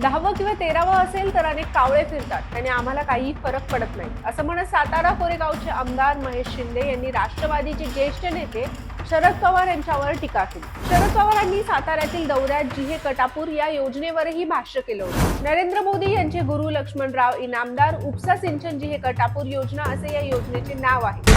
दहावं किंवा तेरावं असेल तर अनेक कावळे फिरतात. आणि आम्हाला काही फरक पडत नाही. असं म्हणत सातारा कोरेगावचे आमदार महेश शिंदे यांनी राष्ट्रवादीचे ज्येष्ठ नेते शरद पवार यांच्यावर टीका केली. शरद पवारांनी साताऱ्यातील दौऱ्यात जिहे कटापूर या योजनेवरही भाष्य केलं होतं. नरेंद्र मोदी यांचे गुरु लक्ष्मणराव इनामदार उपसा सिंचन जिहे कटापूर योजना असे या योजनेचे नाव आहे.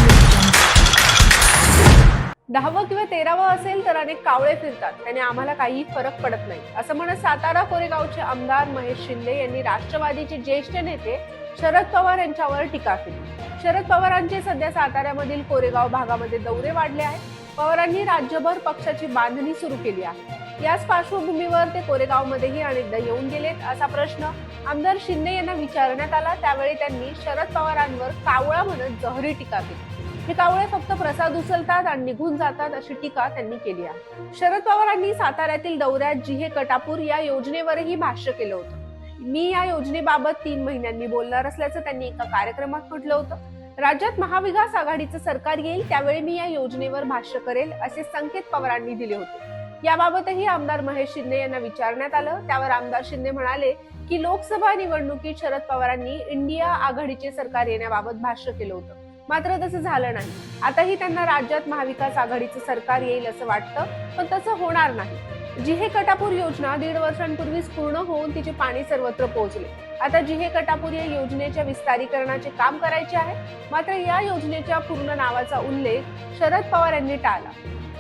दहावं किंवा तेरावं असेल तर अनेक कावळे फिरतात. त्याने आम्हाला काही फरक पडत नाही. असं म्हणत सातारा कोरेगावचे आमदार महेश शिंदे यांनी राष्ट्रवादीचे ज्येष्ठ नेते शरद पवार यांच्यावर टीका केली. शरद पवारांचे सध्या साताऱ्यामधील कोरेगाव भागामध्ये दौरे वाढले आहेत. पवारांनी राज्यभर पक्षाची बांधणी सुरू केली आहे. याच पार्श्वभूमीवर ते कोरेगावमध्येही अनेकदा येऊन गेलेत असा प्रश्न आमदार शिंदे यांना विचारण्यात आला. त्यावेळी त्यांनी शरद पवारांवर कावळा म्हणत जहरी टीका केली. हे कावळे फक्त प्रसाद उचलतात आणि निघून जातात अशी टीका त्यांनी केली आहे. शरद पवारांनी साताऱ्यातील दौऱ्यात जिहे कटापूर या योजनेवरही भाष्य केलं होतं. मी या योजनेबाबत तीन महिन्यांनी बोलणार असल्याचं त्यांनी एका कार्यक्रमात म्हटलं होतं. राज्यात महाविकास आघाडीचं सरकार येईल त्यावेळी मी या योजनेवर भाष्य करेल असे संकेत पवारांनी दिले होते. याबाबतही आमदार महेश शिंदे यांना विचारण्यात आलं. त्यावर आमदार शिंदे म्हणाले की लोकसभा निवडणुकीत शरद पवारांनी इंडिया आघाडीचे सरकार येण्याबाबत भाष्य केलं होतं. मात्र तसं झालं नाही. आताही त्यांना राज्यात महाविकास आघाडीचं सरकार येईल असं वाटतं पण तसं होणार नाही. जिहे कटापूर योजना दीड वर्षांपूर्वीच पूर्ण होऊन तिचे पाणी सर्वत्र पोहोचले. आता जिहे कटापूर या योजनेच्या विस्तारीकरणाचे काम करायचे आहे. मात्र या योजनेच्या पूर्ण नावाचा उल्लेख शरद पवार यांनी टाळला.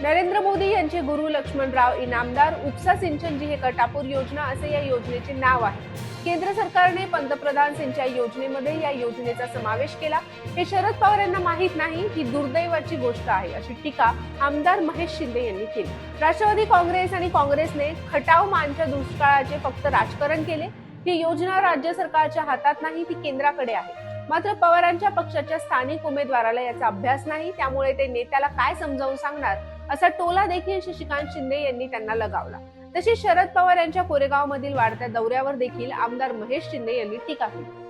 नरेंद्र मोदी यांचे गुरु लक्ष्मणराव इनामदार उपसा सिंचन हे कटापूर योजना असे या योजनेचे नाव आहे. केंद्र सरकारने पंतप्रधान सिंचाई योजनेमध्ये या योजनेचा समावेश केला. हे शरद पवार यांना माहीत नाही ही दुर्दैवाची गोष्ट आहे अशी टीका आमदार महेश शिंदे यांनी केली. राष्ट्रवादी काँग्रेस आणि काँग्रेसने खटाव मानच्या दुष्काळाचे फक्त राजकारण केले. ही योजना राज्य सरकारच्या हातात नाही ती केंद्राकडे आहे. मात्र पवारांच्या पक्षाच्या स्थानिक उमेदवाराला याचा अभ्यास नाही त्यामुळे ते नेत्याला काय समजावून सांगणार? असा टोला देखील शशिकांत शिंदे यांनी त्यांना लगावला. तशी शरद पवार यांच्या कोरेगावमधील वाढत्या दौऱ्यावर देखील आमदार महेश शिंदे यांनी टीका केली.